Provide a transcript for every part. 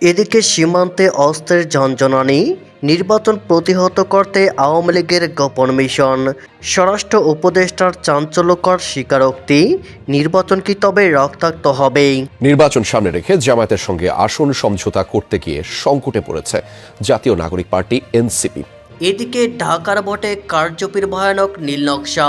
এদিকে সীমান্তে অস্ত্রের ঝনঝনানি নির্বাচন প্রতিহত করতে আওয়ামী লীগের গোপন মিশন স্বরাষ্ট্র উপদেষ্টার চাঞ্চল্যকর স্বীকারোক্তি নির্বাচন কি তবে রক্তাক্ত হবেই। নির্বাচন সামনে রেখে জামায়াতের সঙ্গে আসন সমঝোতা করতে গিয়ে সংকটে পড়েছে জাতীয় নাগরিক পার্টি এনসিপি। এদিকে ঢাকার ভোটে কারচুপির ভয়ানক নীলনকশা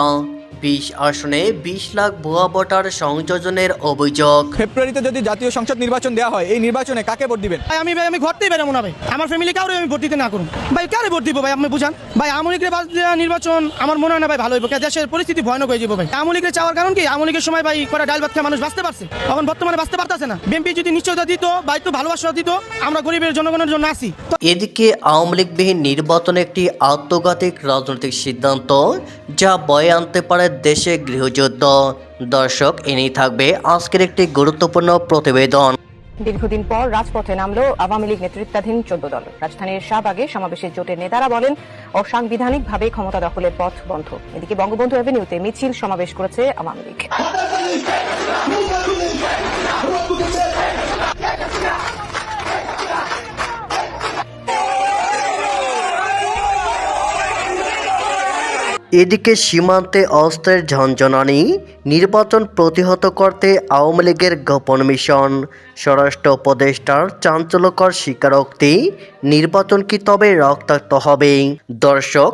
বিশ আসনে বিশ লাখ ভুয়া ভোটার সংযোজনের অভিযোগ। ফেব্রুয়ারিতে যদি জাতীয় সংসদ নির্বাচন দেওয়া হয় এই নির্বাচনে কাকে ভোট দিবেন? ভাই আমি ভাই আমি ঘরতেই বেরোবো না ভাই। আমার ফ্যামিলি কাউরে আমি ভোট দিতে না করুন ভাই কারে ভোট দিব ভাই আপনি বুঝান? ভাই আমলিকের বাদ দেওয়া নির্বাচন আমার মনে হয় না ভাই ভালো হইব। দেশের পরিস্থিতি ভয়ানক হয়ে যাব ভাই। আমলিকের চাওয়ার কারণ কি? আমলিকের সময় ভাই করা ডাল ভাত খেয়ে মানুষ বাঁচতে পারছে। এখন বর্তমানে বাঁচতে পারতেছে না। বিএনপি যদি নিশ্চয়তা দিত বা একটু ভালোবাসা দিত আমরা গরিবের জনগণের জন্য আসি। এদিকে আওয়ামী লীগবিহীন নির্বাচন একটি আত্মঘাতিক রাজনৈতিক সিদ্ধান্ত যা বয়ে আনতে পারে দেশে গৃহযুদ্ধ। দর্শক এনেই থাকবে আজকের একটি গুরুত্বপূর্ণ প্রতিবেদন। দীর্ঘদিন পর রাজপথে নামলো আওয়ামী লীগ নেতৃত্বাধীন চোদ্দ দল। রাজধানীর শাহবাগে সমাবেশে জোটের নেতারা বলেন অসাংবিধানিকভাবে ক্ষমতা দখলের পথ বন্ধ। এদিকে বঙ্গবন্ধু অ্যাভিনিউতে মিছিল সমাবেশ করেছে আওয়ামী লীগ। এদিকে সীমান্তে অস্ত্রের ঝনঝনানি, নির্বাচন প্রতিহত করতে আওয়ামী লীগের গোপন মিশন। স্বরাষ্ট্র উপদেষ্টার চাঞ্চল্যকর স্বীকারোক্তি, নির্বাচন কি তবে রক্তাক্ত হবে? দর্শক,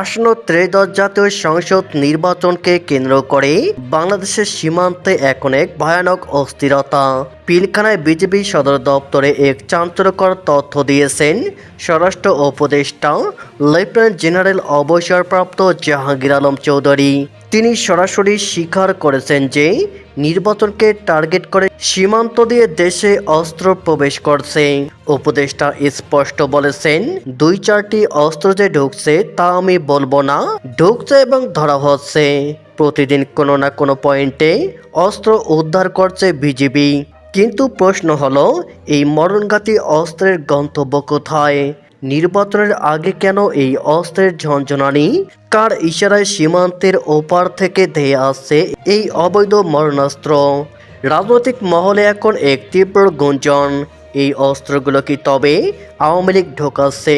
আসন্ন ত্রয়োদশ জাতীয় সংসদ নির্বাচনকে কেন্দ্র করে বাংলাদেশের সীমান্তে এখন এক ভয়ানক অস্থিরতা। পিলখানায় বিজেপি সদর দপ্তরে এক চাঞ্চল্যকর তথ্য দিয়েছেন স্বরাষ্ট্র উপদেষ্টা, লেফটেন্যান্ট জেনারেল অবসরপ্রাপ্ত জাহাঙ্গীর আলম চৌধুরী। তিনি সরাসরি স্বীকার করেছেন যে, নির্বাচনকে টার্গেট করে সীমান্ত দিয়ে দেশে অস্ত্র প্রবেশ করছে। উপদেষ্টা স্পষ্ট বলেছেন, দুই চারটি অস্ত্র যে ঢুকছে তা আমি বলব না, ঢুকছে এবং ধরা হচ্ছে। প্রতিদিন কোনো না কোনো পয়েন্টে অস্ত্র উদ্ধার করছে বিজিবি। কিন্তু প্রশ্ন হলো, এই মরণঘাতী অস্ত্রের গন্তব্য কোথায়? নির্বাচনের আগে কেন এই অস্ত্রের ঝনঝনানি? কার ইশারায় সীমান্তের ওপার থেকে ধেয়ে আসছে এই অবৈধ মরণাস্ত্র? রাজনৈতিক মহলে এখন এক তীব্র গুঞ্জন, এই অস্ত্রগুলো কি তবে আওয়ামী লীগ ঢোকাচ্ছে?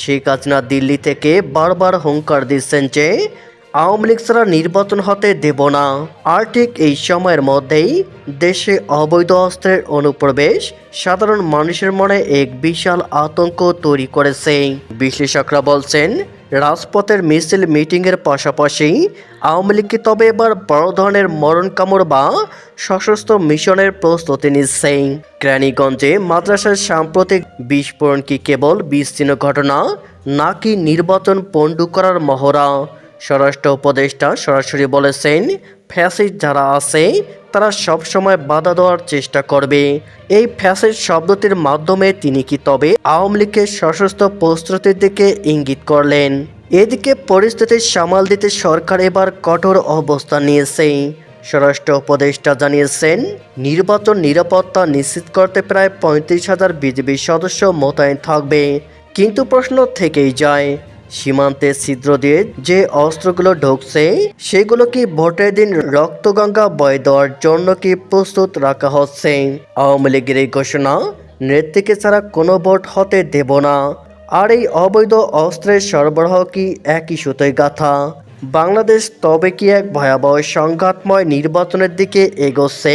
শেখ হাসিনা দিল্লি থেকে বারবার হুঙ্কার দিচ্ছেন যে আওয়ামী লীগ ছাড়া নির্বাচন হতে দেব না। আর ঠিক এই সময়ের মধ্যেই দেশে অবৈধ অস্ত্রের অনুপ্রবেশ সাধারণ মানুষের মনে এক বিশাল আতঙ্ক তৈরি করেছে। বিশ্লেষকরা বলছেন, রাজপথের মিছিল মিটিংয়ের পাশাপাশি আওয়ামী লীগ কি তবে এবার বড় ধরনের মরণ কামড় বা সশস্ত্র মিশনের প্রস্তুতি নিচ্ছে? ক্রানীগঞ্জে মাদ্রাসার সাম্প্রতিক বিস্ফোরণ কি কেবল বিচ্ছিন্ন ঘটনা নাকি নির্বাচন পণ্ডু করার মহড়া? স্বরাষ্ট্র উপদেষ্টা সরাসরি বলেছেন, ফ্যাসিস্ট যারা আছে, তারা সব সময় বাধা দেওয়ার চেষ্টা করবে। এই ফ্যাসিস্ট শব্দটির মাধ্যমে তিনি কি তবে আওয়ামী লীগের সশস্ত্র প্রস্তুতির দিকে ইঙ্গিত করলেন? এদিকে পরিস্থিতি সামাল দিতে সরকার এবার কঠোর অবস্থান নিয়েছে। স্বরাষ্ট্র উপদেষ্টা জানিয়েছেন, নির্বাচন নিরাপত্তা নিশ্চিত করতে প্রায় পঁয়ত্রিশ হাজার বিজেপি সদস্য মোতায়েন থাকবে। কিন্তু প্রশ্ন থেকেই যায় সীমান্তে ছিদ্র দিয়ে যে অস্ত্রগুলো ঢুকছে সেগুলো কি ভোটের দিন রক্তগঙ্গা বয়ে দেওয়ার জন্য কি প্রস্তুত রাখা হচ্ছে? আওয়ামী লীগের এই ঘোষণা নেত্রীকে ছাড়া কোনো ভোট হতে দেব না। আর এই অবৈধ অস্ত্রের সরবরাহ কি একই সুতোয় গাথা? বাংলাদেশ তবে কি এক ভয়াবহ সংঘাতময় নির্বাচনের দিকে এগোচ্ছে?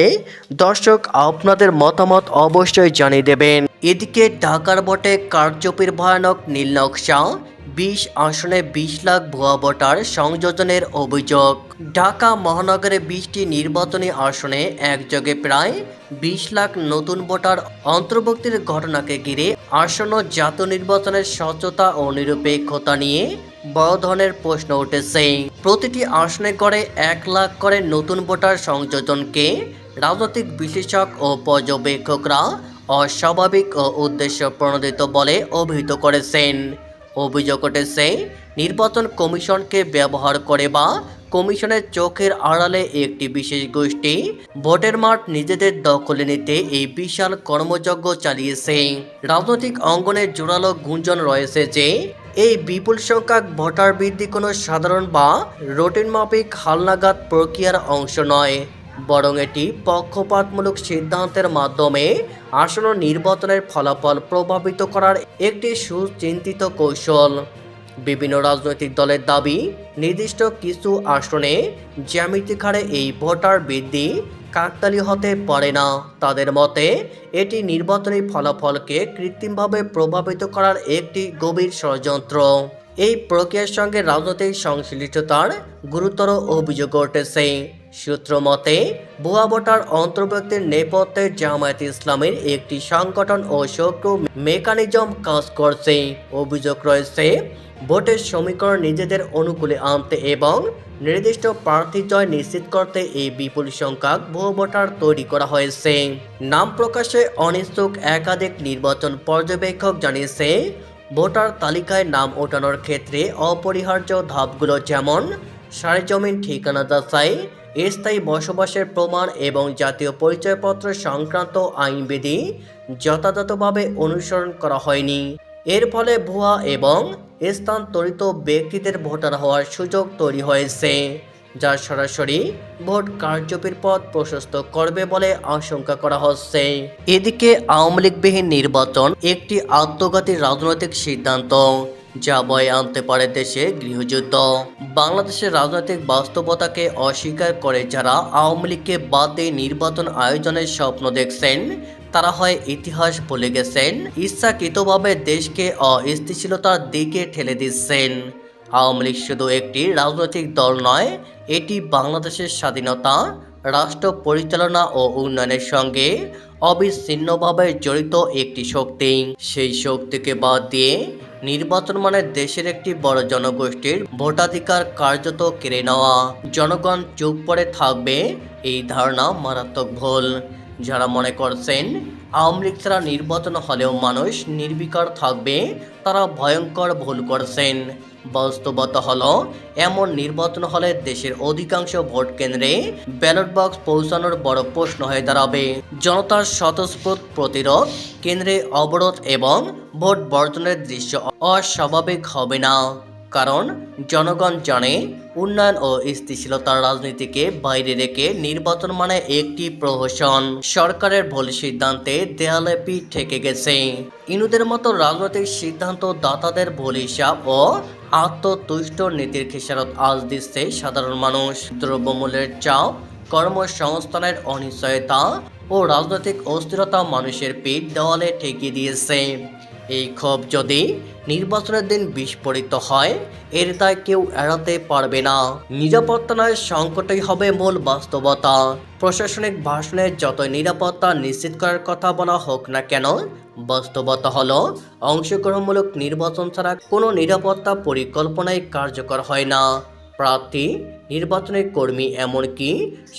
দর্শক, আপনাদের মতামত অবশ্যই জানিয়ে দেবেন। এদিকে ঢাকার বটে কারচুপির ভয়ানক নীল নকশা। বিশ আসনে বিশ লাখ ভুয়া ভোটার সংযোজনের অভিযোগ। ঢাকা মহানগরে বিশটি নির্বাচনী আসনে একযোগে প্রায় বিশ লাখ নতুন ভোটার অন্তর্ভুক্তির ঘটনাকে ঘিরে আসন্ন জাতীয় নির্বাচনের স্বচ্ছতা ও নিরপেক্ষতা নিয়ে বড় ধরনের প্রশ্ন উঠেছে। প্রতিটি আসনে করে এক লাখ করে নতুন ভোটার সংযোজনকে রাজনৈতিক বিশ্লেষক ও পর্যবেক্ষকরা অস্বাভাবিক ও উদ্দেশ্য প্রণোদিত বলে অভিহিত করেছেন। অভিযোগ উঠেছে নির্বাচন কমিশনকে ব্যবহার করে বা কমিশনের চোখের আড়ালে একটি বিশেষ গোষ্ঠী ভোটের মাঠ নিজেদের দখলে নিতে এই বিশাল কর্মযজ্ঞ চালিয়েছে। রাজনৈতিক অঙ্গনে জোরালো গুঞ্জন রয়েছে যে, এই বিপুল সংখ্যক ভোটার বৃদ্ধি কোনো সাধারণ বা রুটিন মাফিক হালনাগাদ প্রক্রিয়ার অংশ নয়। বরং এটি পক্ষপাতমূলক সিদ্ধান্তের মাধ্যমে আসন্ন নির্বাচনের ফলাফল প্রভাবিত করার একটি সুচিন্তিত কৌশল। বিভিন্ন রাজনৈতিক দলের দাবি, নির্দিষ্ট কিছু আসনে জ্যামিতিক হারে এই ভোটার বৃদ্ধি কাকতালি হতে পারে না। তাদের মতে, এটি নির্বাচনী ফলাফলকে কৃত্রিমভাবে প্রভাবিত করার একটি গভীর ষড়যন্ত্র। এই প্রক্রিয়ার সঙ্গে রাজনৈতিক সংশ্লিষ্টতার গুরুতর অভিযোগ উঠেছে সূত্র মতে ভুয়া ভোটার অন্তর্ভুক্তির নেপথ্যে জামায়াত ইসলামের একটি সংগঠন ও সক্রিয় মেকানিজম কাজ করছে। অভিযোগ রয়েছে, ভোটের সমীকরণ নিজেদের অনুকূলে আনতে এবং নির্দিষ্ট প্রার্থী জয় নিশ্চিত করতে এই বিপুল সংখ্যক ভুয়ো ভোটার তৈরি করা হয়েছে। নাম প্রকাশে অনিচ্ছুক একাধিক নির্বাচন পর্যবেক্ষক জানিয়েছে, ভোটার তালিকায় নাম ওঠানোর ক্ষেত্রে অপরিহার্য ধাপগুলো যেমন সারেজমিন ঠিকানা যাচাই স্থায়ী বসবাসের প্রমাণ এবং জাতীয় পরিচয়পত্র সংক্রান্ত আইনবিধি যথাযথভাবে অনুসরণ করা হয়নি। এর ফলে ভুয়া এবং স্থানান্তরিত ব্যক্তিদের ভোটার হওয়ার সুযোগ তৈরি হয়েছে, যা সরাসরি ভোট কারচুপির পথ প্রশস্ত করবে বলে আশঙ্কা করা হচ্ছে। এদিকে আওয়ামী লীগবিহীন নির্বাচন একটি আত্মঘাতী রাজনৈতিক সিদ্ধান্ত। যা বয়ে আনতে পারে দেশে গৃহযুদ্ধ। বাংলাদেশের রাজনৈতিক বাস্তবতাকে অস্বীকার করে যারা আওয়ামী লীগকে বাদ দিয়ে নির্বাচন আয়োজনের স্বপ্ন দেখছেন, তারা হয় ইতিহাস ভুলে গেছেন, ইচ্ছাকৃতভাবে দেশকে অস্থিতিশীলতার দিকে ঠেলে দিচ্ছেন। আওয়ামী লীগ শুধু একটি রাজনৈতিক দল নয়, এটি বাংলাদেশের স্বাধীনতা, রাষ্ট্র পরিচালনা ও উন্নয়নের সঙ্গে অবিচ্ছিন্নভাবে জড়িত একটি শক্তি। সেই শক্তিকে বাদ দিয়ে নির্বাচন মানে দেশের একটি বড় জনগোষ্ঠীর ভোটাধিকার কার্যত কেড়ে নেওয়া। জনগণ চুপ করে থাকবে, এই ধারণা মারাত্মক ভুল। যারা মনে করছেন আওয়ামী লীগ ছাড়া নির্বাচন হলেও মানুষ নির্বিকার থাকবে, তারা ভয়ঙ্কর ভুল করছেন। বাস্তবতা হলো, এমন নির্বাচন হলে দেশের অধিকাংশ ভোট কেন্দ্রে ব্যালট বক্স পৌঁছানোর বড় প্রশ্ন হয়ে দাঁড়াবে। জনতার স্বতঃস্ফূর্ত প্রতিরোধ, কেন্দ্রে অবরোধ এবং ভোট বর্জনের দৃশ্য অস্বাভাবিক হবে না। কারণ জনগণ জানে উন্নয়ন ও স্থিতিশীলতার রাজনীতিকে বাইরে রেখে নির্বাচন মানে একটি প্রহসন। সরকারের ভুল সিদ্ধান্তে দেয়ালে পিঠ ঠেকে গেছে। ইনুদের মতো রাজনৈতিক সিদ্ধান্ত দাতাদের ভুল হিসাব ও আত্মতুষ্ট নীতির খেসারত আজ দিচ্ছে সাধারণ মানুষ। দ্রব্যমূল্যের চাপ, কর্মসংস্থানের অনিশ্চয়তা ও রাজনৈতিক অস্থিরতা মানুষের পিঠ দেওয়ালে ঠেকিয়ে দিয়েছে। এই ক্ষোভ যদি নির্বাচনের দিন বিস্ফোরিত হয়, এর দায় কেউ এড়াতে পারবে না। নিরাপত্তা নয় সংকটই হবে মূল বাস্তবতা। প্রশাসনিক ভাষণে যতই নিরাপত্তা নিশ্চিত করার কথা বলা হোক না কেন, বাস্তবতা হলো, অংশগ্রহণমূলক নির্বাচন ছাড়া কোনো নিরাপত্তা পরিকল্পনাই কার্যকর হয় না। প্রার্থী নির্বাচনী কর্মী এমনকি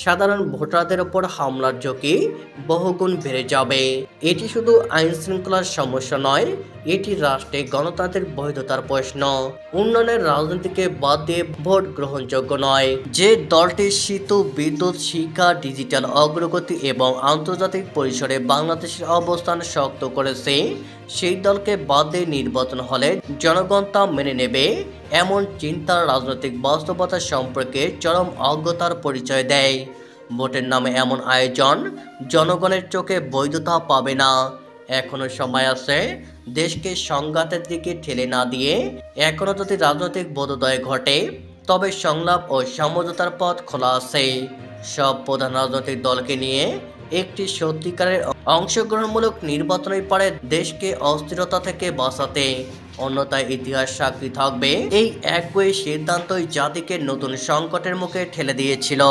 সাধারণ ভোটারদের ওপর হামলার ঝুঁকি বহুগুণ বেড়ে যাবে। এটি শুধু আইন শৃঙ্খলার সমস্যা নয়, এটি রাষ্ট্রে গণতান্ত্রিক বৈধতার প্রশ্ন। উন্নয়নের রাজনীতিকে বাদ দিয়ে ভোট গ্রহণযোগ্য নয়, যে দলটি সেতু বিদ্যুৎ, শিক্ষা, ডিজিটাল অগ্রগতি এবং আন্তর্জাতিক পরিসরে বাংলাদেশের অবস্থান শক্ত করেছে, সেই দলকে বাদ দিয়ে নির্বাচন হলে জনগণ তা মেনে নেবে। এমন চিন্তার রাজনৈতিক বাস্তবতা সম্পর্কে চরম অজ্ঞতার পরিচয় দেয়। ভোটের নামে এমন আয়োজন জনগণের চোখে বৈধতা পাবে না। এখনও সময় আছে দেশকে সংঘাতের দিকে ঠেলে না দিয়ে এখনও যদি রাজনৈতিক বোধোদয় ঘটে, তবে সংলাপ ও সমঝোতার পথ খোলা আছে। সব প্রধান রাজনৈতিক দলকে নিয়ে একটি সত্যিকারের অংশগ্রহণমূলক নির্বাচনই পারে দেশকে অস্থিরতা থেকে বাঁচাতে। অন্যথায় ইতিহাস সাক্ষী থাকবে। এই একই সিদ্ধান্তই জাতিকে নতুন সংকটের মুখে ঠেলে দিয়েছিল।